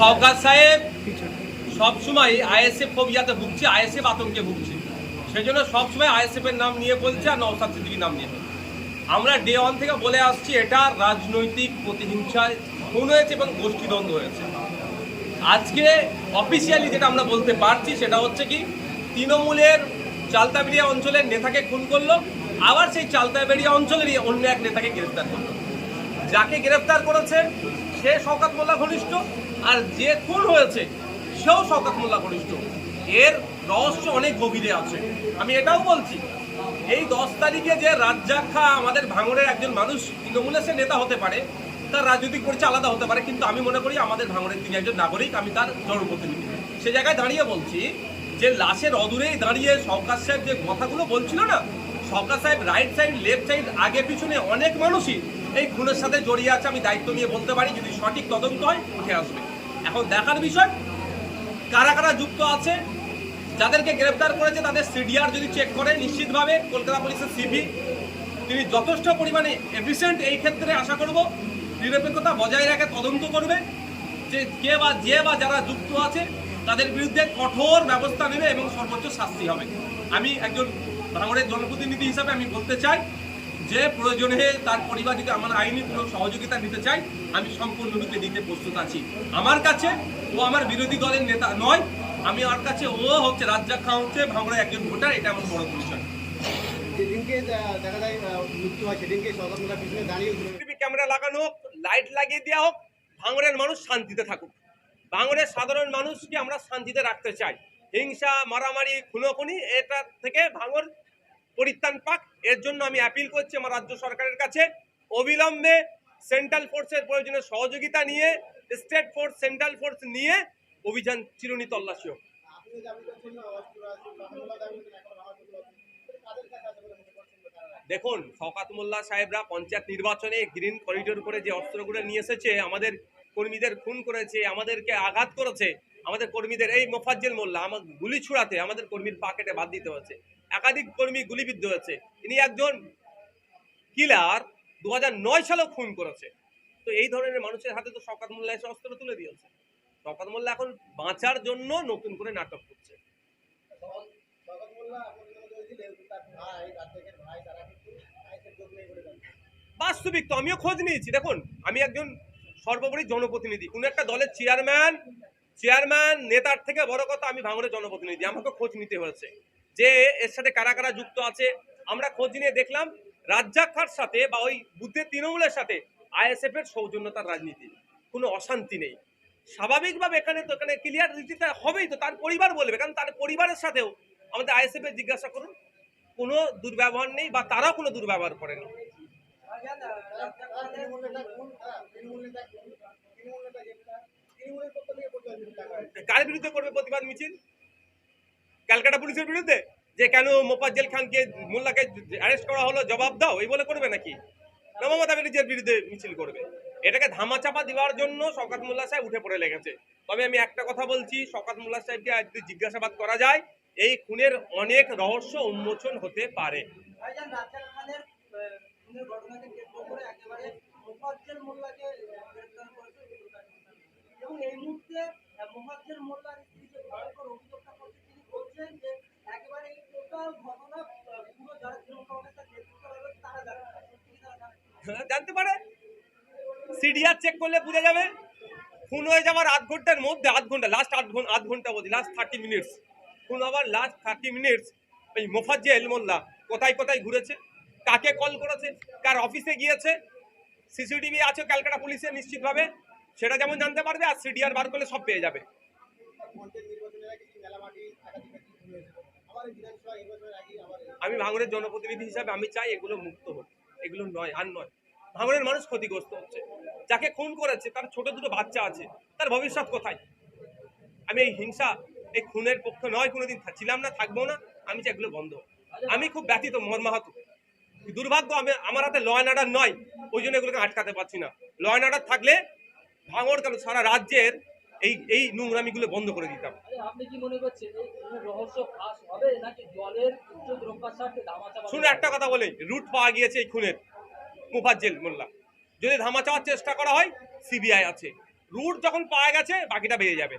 সরকার সাহেব সবসময় আইএসএফ ফোবিয়াতে ভুগছে আইএসএফ আতঙ্কে ভুগছে। সেই জন্য সবসময় আইএসএফ এর নাম নিয়ে বলছে আর নওসাদ সিদ্দিকির নাম নিয়ে আমরা ডে ওয়ান থেকে বলে আসছি এটা রাজনৈতিক প্রতিহিংসায় খুন হয়েছে এবং গোষ্ঠীদ্বন্দ্ব হয়েছে। আজকে অফিসিয়ালি যেটা আমরা বলতে পারছি সেটা হচ্ছে কি তৃণমূলের চালতাবেড়িয়া অঞ্চলের নেতাকে খুন করল আবার সেই চালতাবেড়িয়া অঞ্চলেরই অন্য এক নেতাকে গ্রেফতার করল। যাকে গ্রেফতার করেছে সে শওকাত মোল্লা ঘনিষ্ঠ আর যে খুন হয়েছে, সেও শওকাত মোল্লা ঘনিষ্ঠ এর রহস্য অনেক গভীরে আছে। আমি এটাও বলছি, এই দশ তারিখে যে রাজ্জাক খা আমাদের ভাঙড়ের একজন মানুষ তৃণমূলের সে নেতা হতে পারে, তার রাজনৈতিক পরিচয় আলাদা হতে পারে, কিন্তু আমি মনে করি আমাদের ভাঙড়ের তিনি একজন নাগরিক, আমি তার জনপ্রতিনিধি। সে জায়গায় দাঁড়িয়ে বলছি যে লাশের অদূরেই দাঁড়িয়ে সরকার সাহেব যে কথাগুলো বলছিল না সরকার সাহেব রাইট সাইড লেফট সাইড আগে পিছনে অনেক মানুষই এই খুনের সাথে জড়িয়ে আছে, আমি দায়িত্ব নিয়ে বলতে পারি, যদি সঠিক তদন্ত হয়, উঠে আসবে। এখন দেখার বিষয়, কারা কারা যুক্ত আছে, যাদেরকে গ্রেফতার করেছে তাদের সিডিআর যদি চেক করে, নিশ্চিতভাবে কলকাতা পুলিশের সিভি তিনি যথেষ্ট পরিমাণে এফিসিয়েন্ট এই ক্ষেত্রে আশা করব, নিরপেক্ষতা বজায় রেখে তদন্ত করবে, যে কে বা যে বা যারা যুক্ত আছে, তাদের বিরুদ্ধে কঠোর ব্যবস্থা নেবে এবং সর্বোচ্চ শাস্তি হবে। আমি একজন ভাঙড়ের জনপ্রতিনিধি হিসাবে আমি বলতে চাই যে প্রয়োজনে তার পরিবার যদি আমার আইনি কোনো সহযোগিতা নিতে চাই আমি সম্পূর্ণরূপে দিতে প্রস্তুত আছি। আমার কাছে ও আমার বিরোধী দলের নেতা নয় আমি আমার কাছে ও হচ্ছে রাজ্জাক খান হচ্ছে ভাঙড়ের একজন ভোটার এটা আমার বড় পরিচয় যেদিনকে দেখা যায় মৃত্যু হয় সেদিনকে সরকার পিছনে দাঁড়িয়ে টিভি ক্যামেরা লাগানো হোক লাইট লাগিয়ে দেওয়া হোক ভাঙড়ের মানুষ শান্তিতে থাকুক। ভাঙড়ের সাধারণ মানুষকে আমরা শান্তিতে রাখতে চাই। হিংসা মারামারি খুনোখুনি এটা থেকে ভাঙড় পরিত্রাণ পাক এর জন্য আমি অ্যাপিল করছি আমার রাজ্য সরকারের কাছে অবিলম্বে সেন্ট্রাল ফোর্সের প্রয়োজনে সহযোগিতা নিয়ে স্টেট ফোর্স সেন্ট্রাল ফোর্স নিয়ে অভিযান চিরুনি তল্লাশি হোক? দেখুন, শওকাত মোল্লা সাহেবরা পঞ্চায়েত নির্বাচনে গ্রিন করিডোর করে যে অস্ত্রগুলো নিয়ে এসেছে, আমাদের কর্মীদের খুন করেছে, আমাদেরকে আঘাত করেছে আমাদের কর্মীদের, এই মোফাজ্জেল মোল্লা আমার গুলি ছুড়াতে আমাদের কর্মীর পাকেটে বাদ দিতে হচ্ছে। একাধিক কর্মী গুলিবিদ্ধ হয়েছে তিনি একজন কিলার দু হাজার নয় সালেও খুন করেছে। তো এই ধরনের মানুষের হাতে তো শওকাত মোল্লা এসে অস্ত্র তুলে দিয়েছে। শওকাত মোল্লা এখন বাঁচার জন্য নতুন করে নাটক করছে। বাস্তবিক তো, আমিও খোঁজ নিয়েছি। দেখুন, আমি একজন সর্বোপরি জনপ্রতিনিধি, কোন একটা দলের চেয়ারম্যান চেয়ারম্যান, নেতার থেকে বড় কথা আমি ভাঙড়ের জনপ্রতিনিধি আমাকে খোঁজ নিতে হয়েছে। যে এর সাথে কারা কারা যুক্ত আছে, আমরা খোঁজ নিয়ে দেখলাম রাজ্জাক খার সাথে বা ওই বুদ্ধের তৃণমূলের সাথে আইএসএফ এর সৌজন্যতার রাজনীতি, কোনো অশান্তি নেই। স্বাভাবিকভাবে এখানে তো এখানে ক্লিয়ার রীতিতে হবেই তো, তার পরিবার বলবে, কারণ তার পরিবারের সাথেও আমাদের আইএসএফ এর জিজ্ঞাসা করুন, কোনো দুর্ব্যবহার নেই বা তারাও কোনো দুর্ব্যবহার করেনি তৃণমূলের কার বিরুদ্ধে করবে প্রতিবাদ মিছিল? ক্যালকাটা পুলিশের বিরুদ্ধে? যে কেন মোফাজ্জেল খানকে মোল্লাকে অ্যারেস্ট করা হলো, জবাব দাও, এই বলে করবে নাকি? না মমতা ব্যানার্জির বিরুদ্ধে মিছিল করবে। এটাকে ধামাচাপা দেওয়ার জন্য শওকাত মোল্লা সাহেব উঠে পড়ে লেগেছে। তবে আমি একটা কথা বলছি, শওকাত মোল্লা সাহেবকে আজ জিজ্ঞাসাবাদ করা যায়, এই খুনের অনেক রহস্য উন্মোচন হতে পারে ভাইজান রাজ্জাক খানের আহ, খুনের ঘটনাকে কেন্দ্র করে একেবারে মোফাজ্জেল মোল্লাকে আহ, গ্রেফতার করেছে গ্রেফতার করেছে। এবং এই মুহূর্তে আহ, মোফাজ্জেল মোল্লার স্ত্রী যে ভয়ঙ্কর অভিযোগটা করছে তিনি বলছেন যে একেবারে এই টোটাল ঘটনা আহ, পুরো যারা তৃণমূল কংগ্রেসের নেতৃত্ব রয়েছে তারা জানে না। সত্যি কি তারা জানে না? জানতে পারে? সিডিআর চেক করলে বুঝে যাবে। খুন হয়ে যাওয়ার আধ ঘণ্টার মধ্যে, আধ ঘণ্টা লাস্ট আধ ঘণ্টা আধ ঘণ্টা বলছি লাস্ট থার্টি মিনিটস খুন হওয়ার লাস্ট থার্টি মিনিটস ওই মোফাজ্জেল মোল্লা কোথায় কোথায় ঘুরেছে? কাকে কল করেছে? কার অফিসে গিয়েছে? সিসিটিভি আছে ক্যালকাটা পুলিশের নিশ্চিতভাবে। সেটা যেমন জানতে পারবে আর সিডিআর বার করলে সব পেয়ে যাবে। আমি ভাঙড়ের জনপ্রতিনিধি হিসাবে আমি চাই এগুলো মুক্ত হোক। এগুলো নয়, আর নয়। ভাঙড়ের মানুষ ক্ষতিগ্রস্ত হচ্ছে। যাকে খুন করেছে, তার ছোট দুটো বাচ্চা আছে, তার ভবিষ্যৎ কোথায়? আমি এই হিংসা, এই খুনের পক্ষে নয়, কোনোদিন ছিলাম না, থাকব না। আমি চাই এগুলো বন্ধ আমি খুব ব্যথিত মর্মাহত দুর্ভাগ্য, আমি আমার হাতে ল অর্ডার নয়। ওই জন্য এগুলোকে আটকাতে পারছি না। ল অর্ডার থাকলে ভাঙড় কেন? সারা রাজ্যের এই এই নোংরামিগুলো বন্ধ করে দিতাম। আরে আপনি কি মনে করছেন রহস্য ফাঁস হবে নাকি দলের ইজ্জত রক্ষার স্বার্থে ধামাচাপা শুনে একটা কথা বলে রুট পাওয়া গিয়েছে এই খুনের। মুফাজ্জেল মোল্লা। যদি ধামা চাওয়ার চেষ্টা করা হয় সিবিআই আছে। রুট যখন পাওয়া গেছে বাকিটা বেরিয়ে যাবে।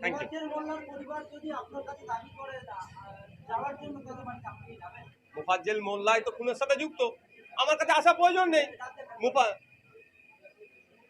থ্যাংক ইউ মোহাজ্জের মোল্লার পরিবার যদি আপনার কাছে দাবি করে আহ, যাওয়ার জন্য তাদের বাড়িতে আপনি যাবেন? মুফাজ্জেল মোল্লাই তো খুনের সাথে যুক্ত। আমার কাছে আসা প্রয়োজন নেই। মুফা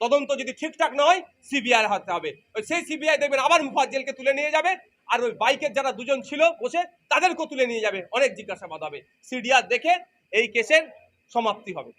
তদন্ত যদি ঠিকঠাক নয় সিবিআই হাতে হবে। ওই সেই সিবিআই দেখবেন আবার মুফাজ্জেলকে তুলে নিয়ে যাবে, আর ওই বাইকের যারা দুজন ছিল বসে, তাদেরকেও তুলে নিয়ে যাবে। অনেক জিজ্ঞাসাবাদ হবে। সিডিআর দেখে এই কেসের সমাপ্তি হবে।